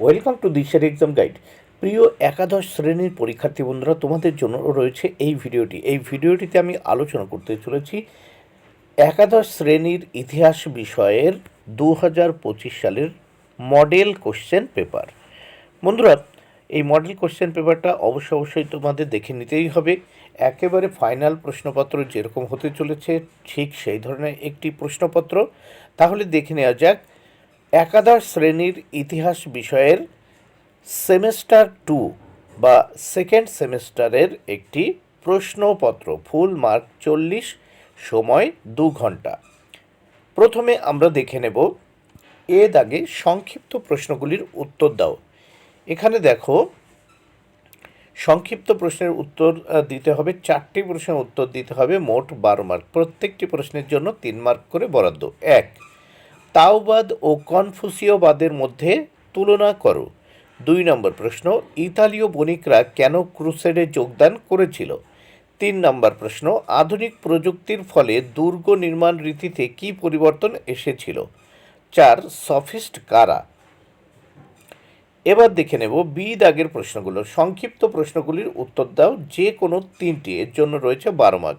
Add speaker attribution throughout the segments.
Speaker 1: Welcome to দিশার exam guide. প্রিয় একাদশ শ্রেণির পরীক্ষার্থী বন্ধুরা, তোমাদের জন্য রয়েছে এই ভিডিওটি। এই ভিডিওটিতে আমি আলোচনা করতে চলেছি একাদশ শ্রেণির ইতিহাস বিষয়ের দু হাজার পঁচিশ সালের মডেল কোশ্চেন পেপার। বন্ধুরা, এই মডেল কোশ্চেন পেপারটা অবশ্য অবশ্যই তোমাদের দেখে নিতেই হবে। একেবারে ফাইনাল প্রশ্নপত্র যেরকম হতে চলেছে, ঠিক সেই ধরনের একটি প্রশ্নপত্র। তাহলে দেখে নেওয়া যাক একাদশ শ্রেণির ইতিহাস বিষয়ের সেমেস্টার টু বা সেকেন্ড সেমেস্টারের একটি প্রশ্নপত্র, ফুল মার্ক চল্লিশ, সময় দু ঘণ্টা। প্রথমে আমরা দেখে নেব এ দাগে সংক্ষিপ্ত প্রশ্নগুলির উত্তর দাও। এখানে দেখো, সংক্ষিপ্ত প্রশ্নের উত্তর দিতে হবে, চারটি প্রশ্নের উত্তর দিতে হবে, মোট বারো মার্ক। প্রত্যেকটি প্রশ্নের জন্য তিন মার্ক করে বরাদ্দ। এক তাওবাদ ও কনফুসীয়বাদের মধ্যে তুলনা করো। দুই নম্বর প্রশ্ন, ইতালীয় বণিকরা কেন ক্রুসেডে যোগদান করেছিল? তিন নম্বর প্রশ্ন, আধুনিক প্রযুক্তির ফলে দুর্গ নির্মাণ রীতিতে কী পরিবর্তন এসেছিল? চার, সফিস্ট কারা? এবার দেখে নেব বি দাগের প্রশ্নগুলো। সংক্ষিপ্ত প্রশ্নগুলির উত্তর দাও যে কোনো তিনটি এর জন্য রয়েছে বারো মার্ক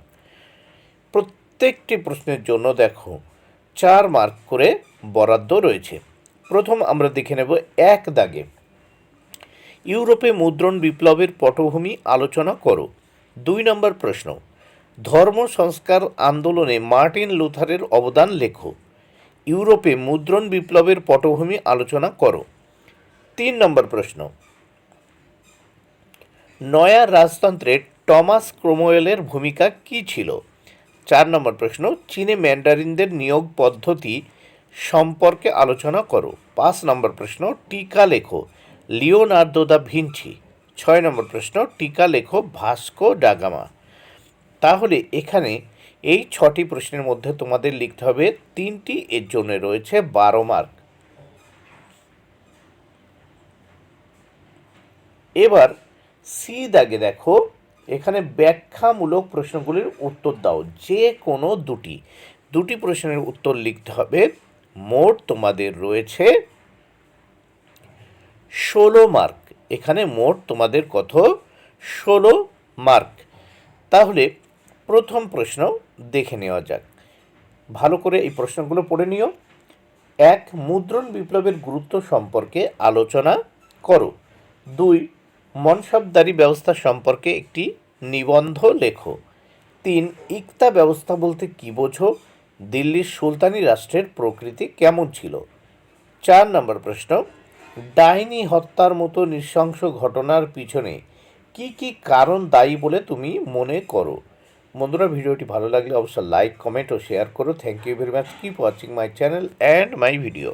Speaker 1: প্রত্যেকটি প্রশ্নের জন্য দেখো। চার মার্ক করে বরাদ্দ রয়েছে। প্রথম আমরা দেখে নেব এক দাগে। ইউরোপে মুদ্রণ বিপ্লবের পটভূমি আলোচনা করো। দুই নম্বর প্রশ্ন, ধর্ম সংস্কার আন্দোলনে মার্টিন লুথারের অবদান লেখো। ইউরোপে মুদ্রণ বিপ্লবের পটভূমি আলোচনা করো। তিন নম্বর প্রশ্ন, নয়া রাজতন্ত্রে টমাস ক্রোমওয়েলের ভূমিকা কী ছিল? চার নম্বর প্রশ্ন, চীনে ম্যান্ডারিনদের নিয়োগ পদ্ধতি সম্পর্কে আলোচনা করো। পাঁচ নম্বর প্রশ্ন, টিকা লেখো। Leonardo da Vinci. ছয় নম্বর প্রশ্ন, টিকা লেখো ভাস্কো ডাগামা তাহলে এখানে এই ছটি প্রশ্নের মধ্যে তোমাদের লিখতে হবে, তিনটি এর জন্য রয়েছে বারো মার্ক। এবার সি দাগে দেখো এখানে ব্যাখ্যামূলক প্রশ্নগুলির উত্তর দাও, যে কোনো দুটি। দুটি প্রশ্নের উত্তর লিখতে হবে। মোট তোমাদের রয়েছে ষোলো মার্ক। এখানে মোট তোমাদের কত? ষোলো মার্ক। তাহলে প্রথম প্রশ্ন দেখে নেওয়া যাক। ভালো করে এই প্রশ্নগুলো পড়ে নিও। এক, মুদ্রণ বিপ্লবের গুরুত্ব সম্পর্কে আলোচনা করো। দুই মনসবদারি ব্যবস্থা সম্পর্কে একটি নিবন্ধ লেখো। তিন, ইকতা ব্যবস্থা বলতে কী বোঝো? দিল্লির সুলতানি রাষ্ট্রের প্রকৃতি কেমন ছিল? চার নম্বর প্রশ্ন, ডাইনি হত্যার মতো নৃশংস ঘটনার পিছনে কি কি কারণ দায়ী বলে তুমি মনে করো? বন্ধুরা, ভিডিওটি ভালো লাগলে অবশ্যই লাইক কমেন্ট ও শেয়ার করো। Thank you very much keep watching my channel and my video